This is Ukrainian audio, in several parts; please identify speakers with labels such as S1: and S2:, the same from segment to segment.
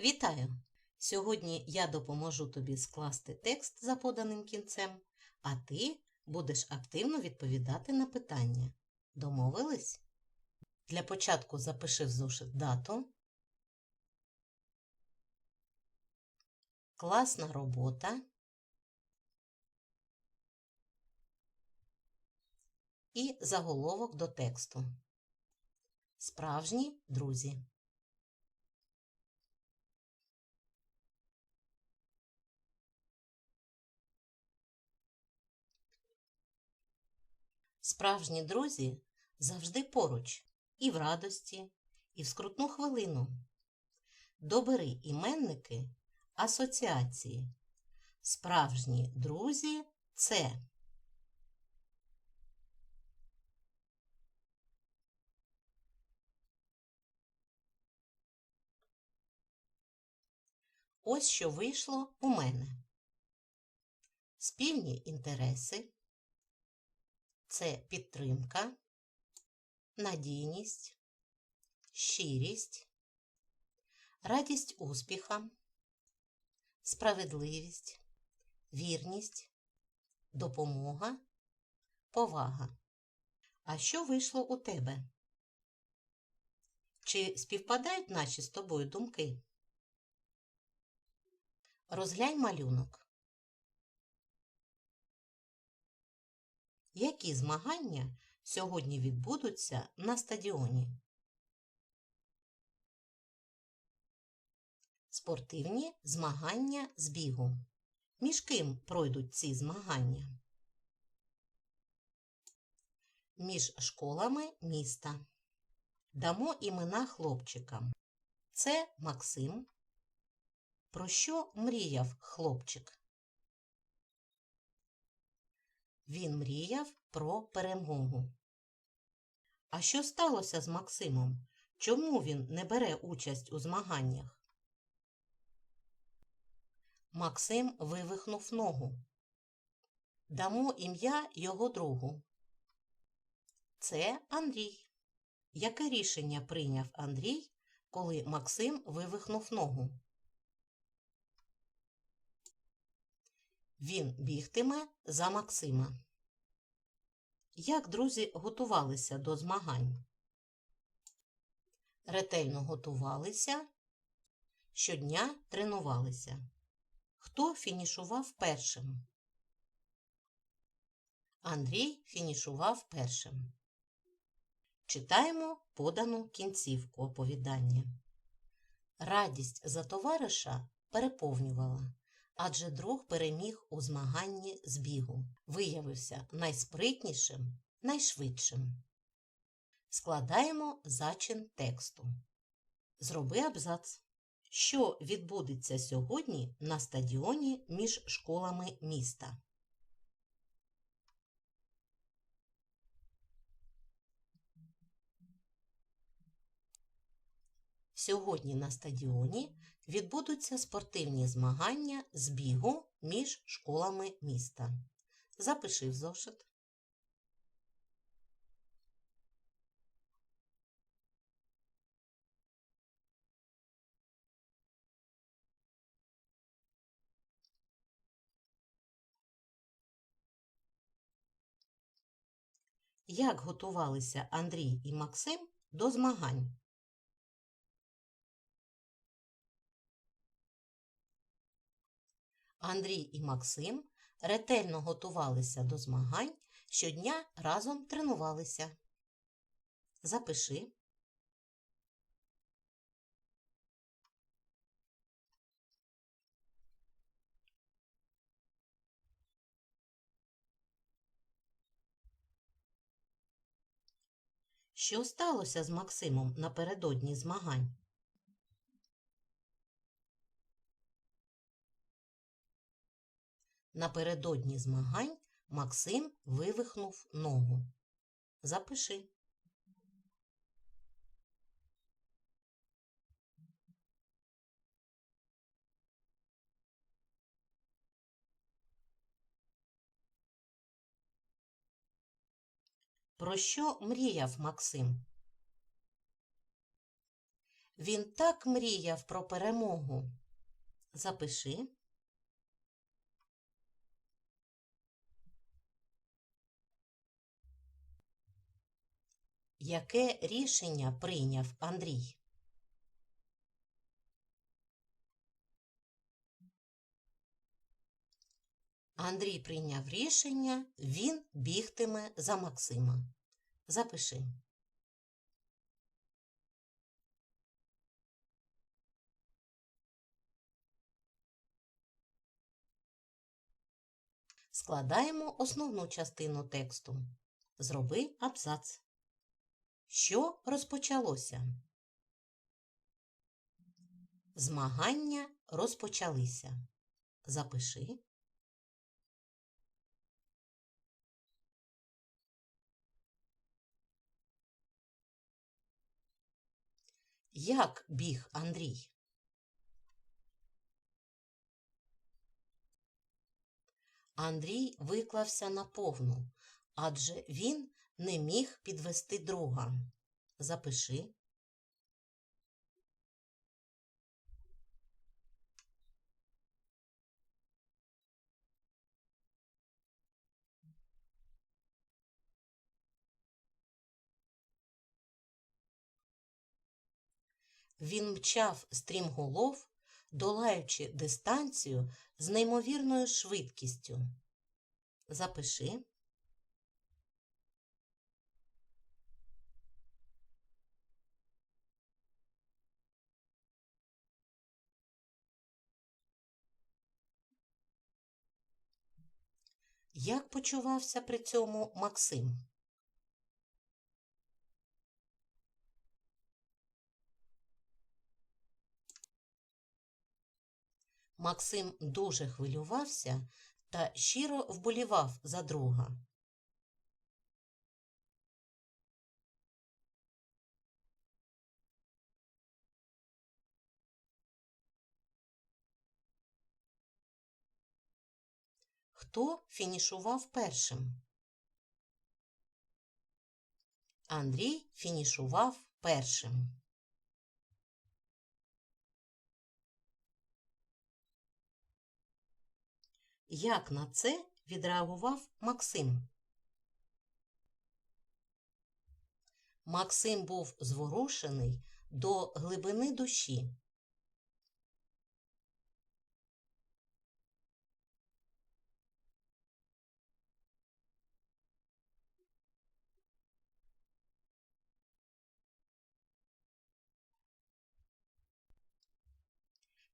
S1: Вітаю! Сьогодні я допоможу тобі скласти текст за поданим кінцем, а ти будеш активно відповідати на питання. Домовились? Для початку запиши в зошит дату. Класна робота. І заголовок до тексту. Справжні друзі. Справжні друзі завжди поруч і в радості, і в скрутну хвилину. Добери іменники асоціації. Справжні друзі це. Ось що вийшло у мене. Спільні інтереси це підтримка, надійність, щирість, радість успіха, справедливість, вірність, допомога, повага. А що вийшло у тебе? Чи співпадають наші з тобою думки? Розглянь малюнок. Які змагання сьогодні відбудуться на стадіоні? Спортивні змагання з бігу. Між ким пройдуть ці змагання? Між школами міста. Дамо імена хлопчикам. Це Максим. Про що мріяв хлопчик? Він мріяв про перемогу. А що сталося з Максимом? Чому він не бере участь у змаганнях? Максим вивихнув ногу. Дамо ім'я його другу. Це Андрій. Яке рішення прийняв Андрій, коли Максим вивихнув ногу? Він бігтиме за Максима. Як друзі готувалися до змагань? Ретельно готувалися, щодня тренувалися. Хто фінішував першим? Андрій фінішував першим. Читаємо подану кінцівку оповідання. Радість за товариша переповнювала адже друг переміг у змаганні з бігу, виявився найспритнішим, найшвидшим. Складаємо зачин тексту. Зроби абзац. Що відбудеться сьогодні на стадіоні між школами міста? Сьогодні на стадіоні відбудуться спортивні змагання з бігу між школами міста. Запиши в зошит. Як готувалися Андрій і Максим до змагань? Андрій і Максим ретельно готувалися до змагань, щодня разом тренувалися. Запиши. Що сталося з Максимом напередодні змагань? Напередодні змагань Максим вивихнув ногу. Запиши. Про що мріяв Максим? Він так мріяв про перемогу. Запиши. Яке рішення прийняв Андрій? Андрій прийняв рішення, він бігтиме за Максима. Запиши. Складаємо основну частину тексту. Зроби абзац. Що розпочалося? Змагання розпочалися. Запиши. Як біг Андрій? Андрій виклався наповну, адже він не міг підвести друга. Запиши. Він мчав стрімголов, долаючи дистанцію з неймовірною швидкістю. Запиши. Як почувався при цьому Максим? Максим дуже хвилювався та щиро вболівав за друга. Хто фінішував першим? Андрій фінішував першим. Як на це відреагував Максим? Максим був зворушений до глибини душі.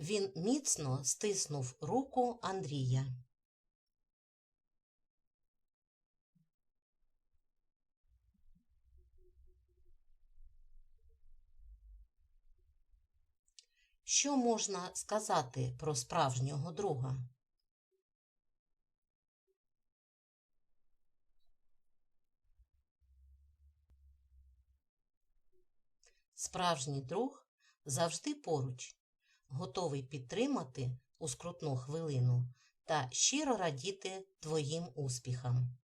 S1: Він міцно стиснув руку Андрія. Що можна сказати про справжнього друга? Справжній друг завжди поруч, готовий підтримати у скрутну хвилину та щиро радіти твоїм успіхам.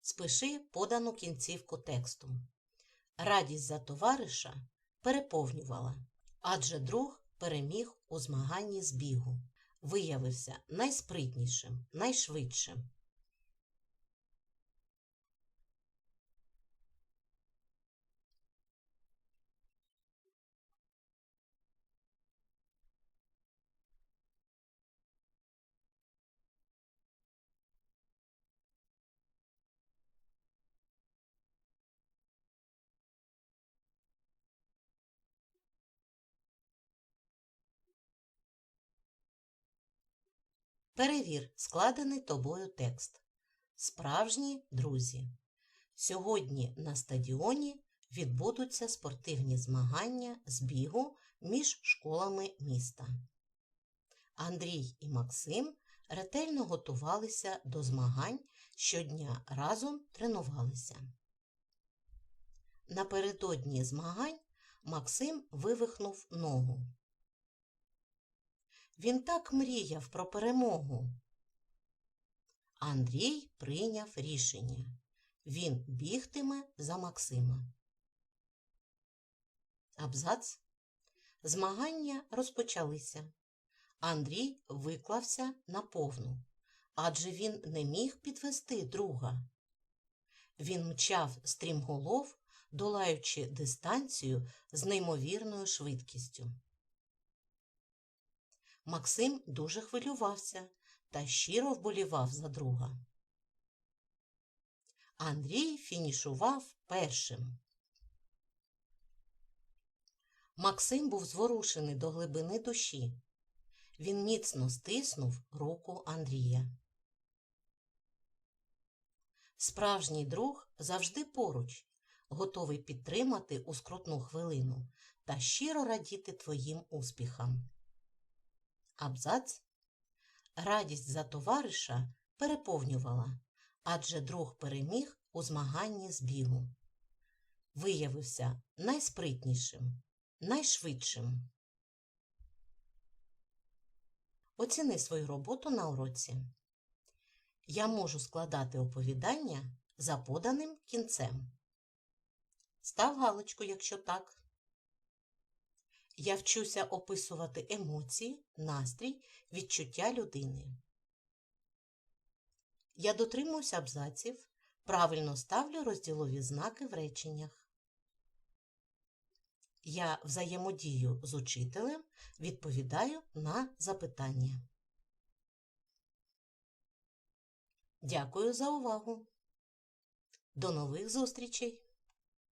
S1: Спиши подану кінцівку тексту. Радість за товариша переповнювала, адже друг переміг у змаганні з бігу, виявився найспритнішим, найшвидшим. Перевір складений тобою текст. Справжні друзі. Сьогодні на стадіоні відбудуться спортивні змагання з бігу між школами міста. Андрій і Максим ретельно готувалися до змагань, щодня разом тренувалися. Напередодні змагань Максим вивихнув ногу. Він так мріяв про перемогу. Андрій прийняв рішення. Він бігтиме за Максима. Абзац. Змагання розпочалися. Андрій виклався наповну, адже він не міг підвести друга. Він мчав стрімголов, долаючи дистанцію з неймовірною швидкістю. Максим дуже хвилювався та щиро вболівав за друга. Андрій фінішував першим. Максим був зворушений до глибини душі. Він міцно стиснув руку Андрія. Справжній друг завжди поруч, готовий підтримати у скрутну хвилину та щиро радіти твоїм успіхам. Абзац. Радість за товариша переповнювала, адже друг переміг у змаганні з бігу. Виявився найспритнішим, найшвидшим. Оціни свою роботу на уроці. Я можу складати оповідання за поданим кінцем. Став галочку, якщо так. Я вчуся описувати емоції, настрій, відчуття людини. Я дотримуюся абзаців, правильно ставлю розділові знаки в реченнях. Я взаємодію з учителем, відповідаю на запитання. Дякую за увагу. До нових зустрічей!